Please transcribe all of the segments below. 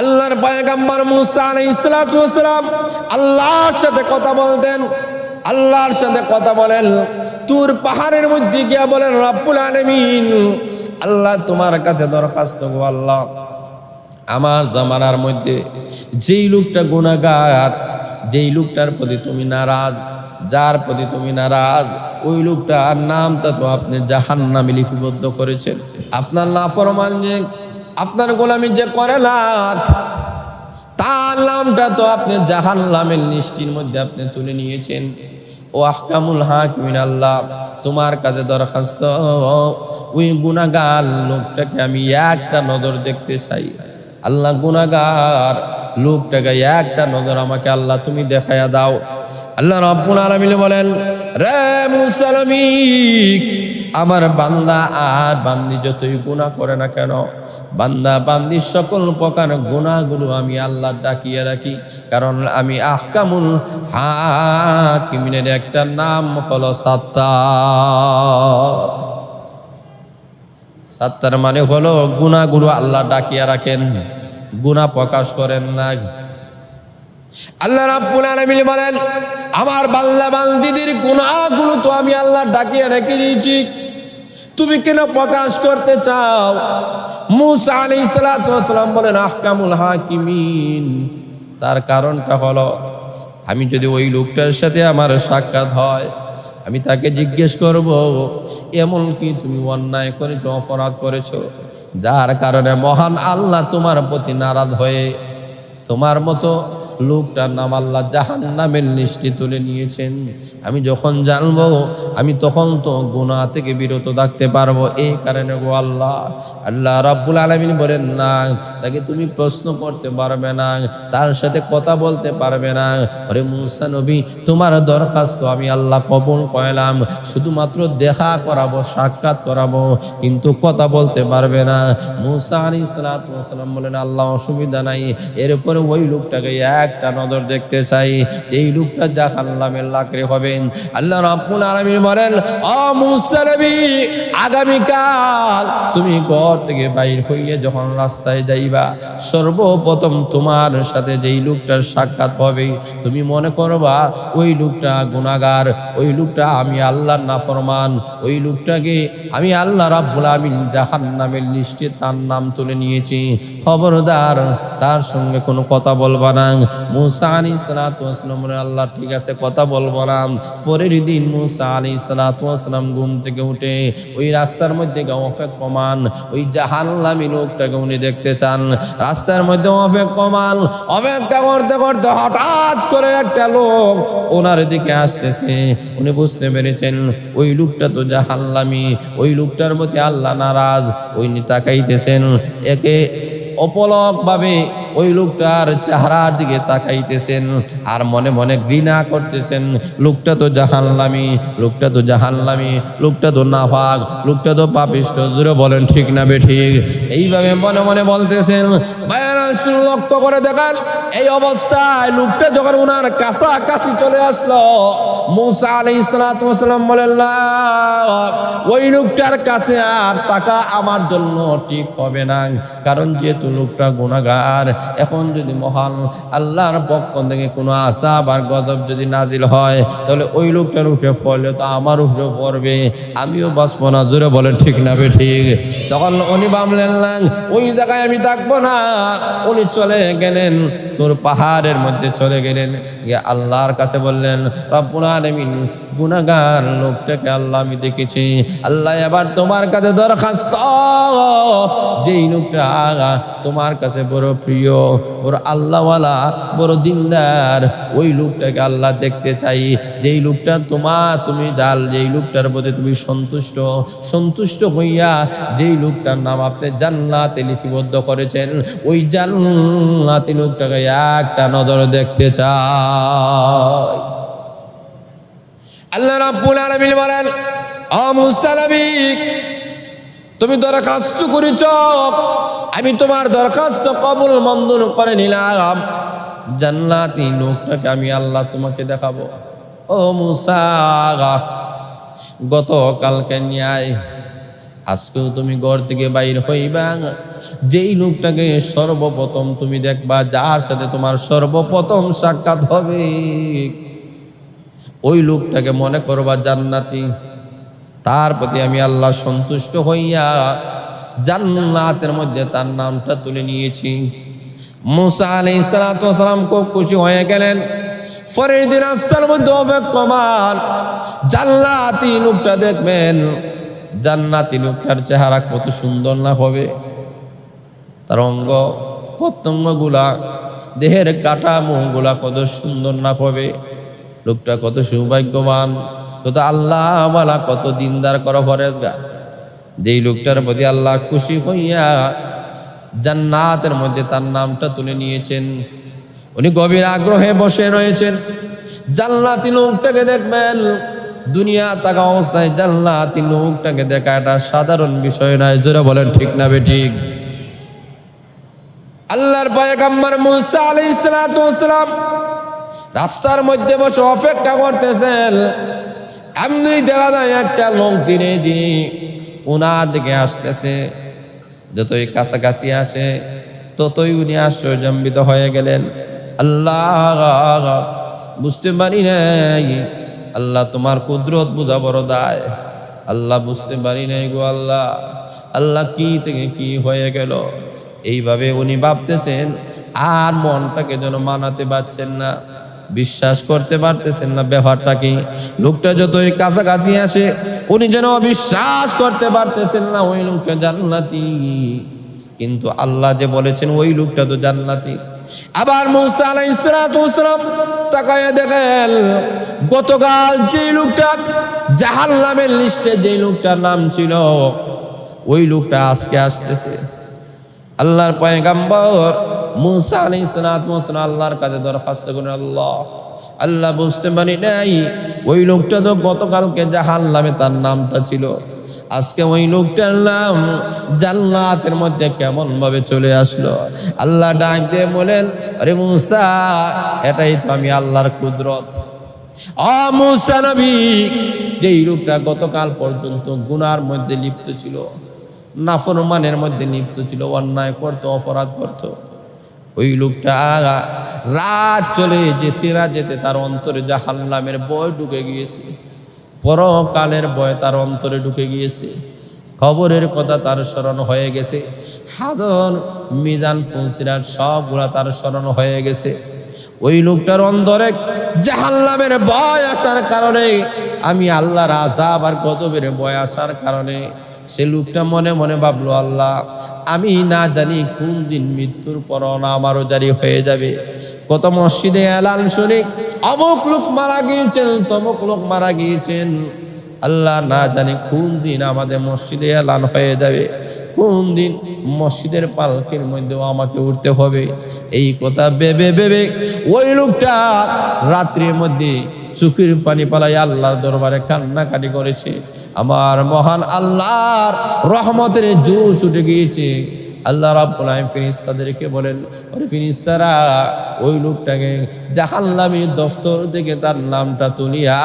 আল্লাহর পয়গাম্বর মুসা ওয়াসালাম আল্লাহর সাথে কথা বলতেন। আল্লাহর সাথে কথা বলেন। তুর পাহাড়ের মধ্যে গিয়া বলেন, রব্বুল আলামিন, আল্লাহ তোমার কাছে দরখাস্ত গো আল্লাহ। আমার জামানার মধ্যে যেই লোকটা গুণাগার যেই লোকটার প্রতি তুমি নারাজ, যার প্রতি তুমি নারাজ, ওই লোকটার নামটা তো আপনি জাহান নামে লিপিবদ্ধ করেছেন। আপনার নাফরমান যে আপনার গোলামি যে করে না, তার নামটা তো আপনি জাহান নামের মধ্যে আপনি তুলে নিয়েছেন। ও আহকামুল হাকিমিন আল্লাহ, তোমার কাছে দরখাস্ত, ওই গুণাগার লোকটাকে আমি একটা নজর দেখতে চাই। আল্লাহ গুনাগার লোকটাকে একটা নজর আমাকে আল্লাহ তুমি দেখাইয়া দাও। আল্লাহ রব্বুল আলামিন বলেন, রে মুসলমিক আমার বান্দা আর বান্দি যতই গুনাহ করে না কেন, বান্দা বান্দি সকল প্রকার গুণাগুলো আমি আল্লাহ ডাকিয়ে রাখি। কারণ আমি আহকামুল হাকিমিনের একটা নাম হলো সাত্তার। সাত্তার মানে হলো গুণাগুলো আল্লাহ ডাকিয়া রাখেন গুণা প্রকাশ করেন না। আল্লাহ রাব্বুল আলামিন বলেন, আমার বান্দা বান্দিদের গুনাহগুলো তো আমি আল্লাহ ডাকিয়ে রেখে দিয়েছি। তুমি কেন প্রকাশ করতে চাও? মুসা সালাতু ওয়াসালাম বলেন আহকামুল হাকিমিন। তার কারণটা হলো, আমি যদি ওই লোকটার সাথে আমার সাক্ষাৎ হয়, আমি তাকে জিজ্ঞেস করব এমন কি তুমি অন্যায় করেছ, অপরাধ করেছ? যার কারণে মহান আল্লাহ তোমার প্রতি নারাজ হয়ে, তোমার মতো লোকটার নাম আল্লাহ জাহান নামের লিস্টে তুলে নিয়েছেন। আমি যখন জানব, আমি তখন তো গুনাহ থেকে বিরত থাকতে পারব। এই কারণে গো আল্লাহ আল্লাহ রাব্বুল আলামিন বলেন, না, তাকে তুমি প্রশ্ন করতে পারবে না, তার সাথে কথা বলতে পারবে না। আরে মুসা নবী, তোমার দরখাস্ত আমি আল্লাহ কবুল করলাম। শুধুমাত্র দেখা করাবো, সাক্ষাৎ করাবো, কিন্তু কথা বলতে পারবে না। মুসা আলী সালাম বলেন, আল্লাহ, অসুবিধা নাই। এরপরে ওই লোকটাকে একটা নজর দেখতে চাই এই লোকটা জাহান্নামের লাকড়ে হবেন। আল্লাহ রাব্বুল আলামিন বলেন ও মুসা নবী, আগামীকাল তুমি ঘর থেকে বাইর হইয়ে যখন রাস্তায় যাইবা, সর্বপ্রথম তোমার সাথে যেই লোকটার সাক্ষাৎ হবে, তুমি মনে করবা, ওই লোকটা গুণাগার ওই লোকটা আমি আল্লাহর নাফরমান, ওই লোকটাকে আমি আল্লাহ রাব্বুল জাহান নামের লিস্টে তার নাম তুলে নিয়েছি। খবরদার, তার সঙ্গে কোনো কথা বলবা না। মুসা আলী সালাতাম আল্লাহ, ঠিক আছে, কথা বলব না। পরের দিন মুসা আলী সালাতাম ঘুম থেকে উঠে ওই রাস্তার মধ্যে অফেক কমান, ওই জাহান্নামী লোকটাকে উনি দেখতে চান। রাস্তার মধ্যে অফেক কমান, অপেক্ষা করতে করতে হঠাৎ করে একটা লোক ওনার দিকে আসতেছে। উনি বুঝতে পেরেছেন, ওই লোকটা তো জাহান্নামী, ওই লোকটার প্রতি আল্লাহ নারাজ। ওই তাকাইতেছেন, একে অপলক ভাবে ওই লোকটার চেহারার দিকে তাকাইতেছেন আর মনে মনে ঘৃণা করতেছেন, লোকটা তো জাহান্নামি, লোকটা তো জাহান্নামি, লোকটা তো নাফাক, লোকটা তো পাপিষ্ট। জুড়ে বলেন, ঠিক না বে, ঠিক। এইভাবে মনে মনে বলতেছেন লক্ষ্য করে দেখান, এই অবস্থায় লোকটা যখন ওনার কাছাকাছি চলে আসলো, মুসা আলী ইসলাতাম বলেন ওই লোকটার কাছে আর টাকা আমার জন্য ঠিক হবে না, কারণ যেহেতু লোকটা গুণাগার এখন যদি মহান আল্লাহর পক্ষ থেকে কোনো আশা আর গজব যদি নাজিল হয়, তাহলে ওই লোকটার উপরে পড়লে তো আমার উপরে পড়বে। আমিও বাঁচবো না, জোরে বলে ঠিক না বে ঠিক। তখন উনি ভাবলেন না ওই জায়গায় আমি থাকব না। উনি চলে গেলেন, তোর পাহাড়ের মধ্যে চলে গেলেন। গিয়ে আল্লাহর কাছে বললেন, রব্বুল লোকটাকে আল্লাহ আমি দেখেছি। আল্লাহ এবার তোমার কাছে দরখাস্ত। যেই লোকটা তোমার কাছে বড় প্রিয় বড় আল্লাহওয়ালা বড় দিনদার। ওই লোকটাকে আল্লাহ দেখতে চাই। যেই লোকটা তোমার, তুমি জাল, যেই লোকটার প্রতি তুমি সন্তুষ্ট সন্তুষ্ট হইয়া যেই লোকটার নাম আপনি জান্নাতে লিপিবদ্ধ করেছেন, ওই জান্নাতি লোকটাকে একটা নজর দেখতে চাই। আল্লাহ রাব্বুল আলামিন বলেন, ও মুসা নবী তুমি দরখাস্ত করেছ? আমি তোমার দরখাস্ত কবুল মঞ্জুর করে নিলাম। জান্নাতি লোকটাকে আমি আল্লাহ তোমাকে দেখাবো। ও মুসা গত কালকে ন্যায়, আজকেও তুমি ঘর থেকে বাইর হইবা। যেই লোকটাকে সর্বপ্রথম তুমি দেখবা, যার সাথে তোমার সর্বপ্রথম সাক্ষাৎ হবে। ওই লোকটাকে মনে করবা জান্নাতি। তার প্রতি আমি আল্লাহ সন্তুষ্ট হইয়া জান্নাতের মধ্যে তার নামটা তুলে নিয়েছি। মুসা আলাই সালাম খুব খুশি হয়ে গেলেন। পরের রাস্তার মধ্যে অপেক্ষমান জান্নাতি লোকটা দেখবেন, জান্নাতি লোকটার চেহারা কত সুন্দর না হবে? তার অঙ্গ প্রত্যঙ্গগুলা, দেহের কাঠামোগুলা কত সুন্দর না হবে? লোকটা কত সৌভাগ্যবান। কত আল্লাহ আমালা কত দিনদার করো ফরেজগা যেই লোকটার প্রতি আল্লাহ খুশি হইয়া জান্নাতের মধ্যে তার নামটা তুলে নিয়েছেন। উনি গভীর আগ্রহে বসে রয়েছেন। জান্নাতি লোকটাকে দেখবেন, দুনিয়া থাকা অবস্থায় জান্নাতি লোকটাকে দেখা এটা সাধারণ বিষয় নয়, জোরে বলেন ঠিক না বে ঠিক? আল্লাহর পয়গম্বর মুসা আলাইহিস সালাতু ওয়াসসালাম রাস্তার মধ্যে বসে অপেক্ষা করতেছেন। এমনি দেখা যায় একটা লোক দিনে দিনে উনার দিকে আসতেছে। যতই কাছাকাছি আসে, ততই উনি আশ্চর্যান্বিত হয়ে গেলেন। আল্লাহ, বুঝতে পারি নাই। আল্লাহ তোমার কুদরত বুঝা বড় দায়। আল্লাহ বুঝতে পারি নাই গো আল্লাহ। আল্লাহ কি থেকে কি হয়ে গেল? এইভাবে উনি ভাবতেছেন, আর মনটাকে যেন মানাতে পারছেন না। বিশ্বাস করতে পারতেছেন না ব্যাপারটা কি? লোকটা যতই কাছাকাছি আসে, উনি যেন বিশ্বাস করতে পারতেছেন না, ওই লোকটা জান্নাতি। কিন্তু আল্লাহ যে বলেছেন, ওই লোকটা তো জান্নাতি। আবার মুসা আলাইহিস সালাম তাকায় দেখেন, গতকাল যে লোকটা জাহান্নামের লিস্টে যে লোকটার নাম ছিল, ওই লোকটা আজকে আসতেছে। আল্লাহর পয়গাম্বর মুসা আলাইহিস সালাতু ওয়াসালাম আল্লাহর কাছে দরখাস্ত করেন, আল্লাহ আল্লাহ বুঝতে পারি নাই, ওই লোকটা তো গতকালকে জাহান্নামে তার নামটা ছিল। আজকে ওই লোকটার নাম জান্নাতের মধ্যে কেমন ভাবে চলে আসলো। আল্লাহ ডাক দিয়ে বলেন, আরে মুসা, এটাই তো আমি আল্লাহর কুদরত। অ মুসা নবী, যেই লোকটা গতকাল পর্যন্ত গুনার মধ্যে লিপ্ত ছিল, নাফরমানের মধ্যে লিপ্ত ছিল, অন্যায় করতো, অপরাধ করতো। ওই লোকটা রাত চলে যেতে না যেতে তার অন্তরে জাহান্নামের বয় ঢুকে গিয়েছে। পরকালের বয় তার অন্তরে ঢুকে গিয়েছে। খবরের কথা তার স্মরণ হয়ে গেছে। হাজন মিজান ফুলসিরার সবগুলা তার স্মরণ হয়ে গেছে। ওই লোকটার অন্তরে জাহান্নামের ভয় আসার কারণে, আমি আল্লাহর আজাব আর গজবের ভয় আসার কারণে সে লোকটা মনে মনে ভাবলো, আল্লাহ, আমি না জানি কোন দিন মৃত্যুর পর না আমারও জারি হয়ে যাবে। কত মসজিদে এলান শুনি অমুক লোক মারা গিয়েছেন, তমুক লোক মারা গিয়েছেন। আল্লাহ না জানি কোন দিন আমাদের মসজিদে এলান হয়ে যাবে। কোন দিন মসজিদের পালকের মধ্যেও আমাকে উঠতে হবে। এই কথা ভেবে ভেবে ওই লোকটা রাত্রির মধ্যে চোখের পানি পালাই আল্লাহর দরবারে কান্নাকাটি করেছে। আমার মহান আল্লাহর রহমতের জোশ উঠে গিয়েছে। আল্লাহ রাব্বুল আলামিন বলেন, ওরে ফেরেশতারা ওই লোকটাকে জাহান্নামের দফতর থেকে তার নামটা তুলিয়া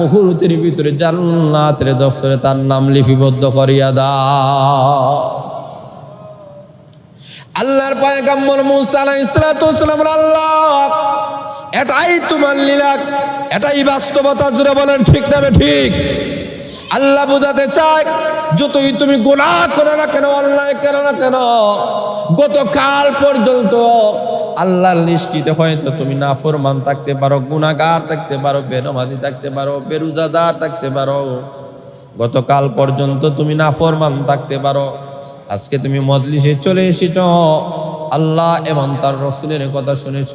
মুহূর্তের ভিতরে জান্নাতের দফতরে তার নাম লিপিবদ্ধ করিয়া দাও। আল্লাহর পয়গম্বর মুসা আলাইহিস সালাতু ওয়াসালাম আল্লাহ এটাই তোমার লীলা এটাই বাস্তবতা জুড়ে বলেন, ঠিক না ঠিক? আল্লাহ বোঝাতে চায়, যতই তুমি গোনাহ করো না কেন, অন্যায় করো না কেন, গতকাল পর্যন্ত আল্লাহর নিশ্চিত হয়তো তুমি নাফরমান থাকতে পারো, গুনাহগার থাকতে পারো, বেনমাজি থাকতে পারো, বেরুজাদার থাকতে পারো। গতকাল পর্যন্ত তুমি নাফরমান থাকতে পারো। আজকে তুমি মজলিসে চলে এসেছ আল্লাহ এবং তার রসুলের কথা শুনেছ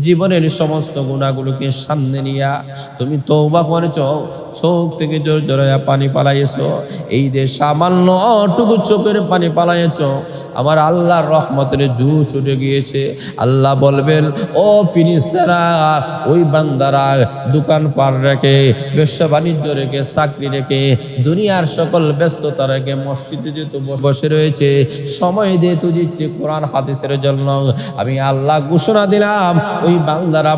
জীবনের সমস্ত গুণাগুলোকে সামনে নিয়া তুমি তৌবা করেছ চোখ থেকে জোর জোরাইয়া পানি পালাইয়েছ। এই যে সামান্য টুকু চোখের পানি পালাইয়েছ। আমার আল্লাহর রহমতের জুস উঠে গিয়েছে। আল্লাহ বলবেন, ও ফিনিস্তারা ওই বান্দারা, দোকান পার রেখে, ব্যবসা বাণিজ্য রেখে, চাকরি রেখে, দুনিয়ার সকল ব্যস্ততা রেখে মসজিদে যেহেতু বসে রয়েছে, সময় দিয়ে তো দিচ্ছে কোরআন হাদিসের জন্য, আমি আল্লাহ ঘোষণা দিলাম, ওই বান্দারা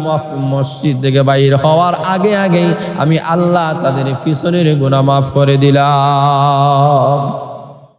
মসজিদ থেকে বাইর হওয়ার আগে আগেই আমি আল্লাহ তাদের পিছনের গুণা মাফ করে দিলাম।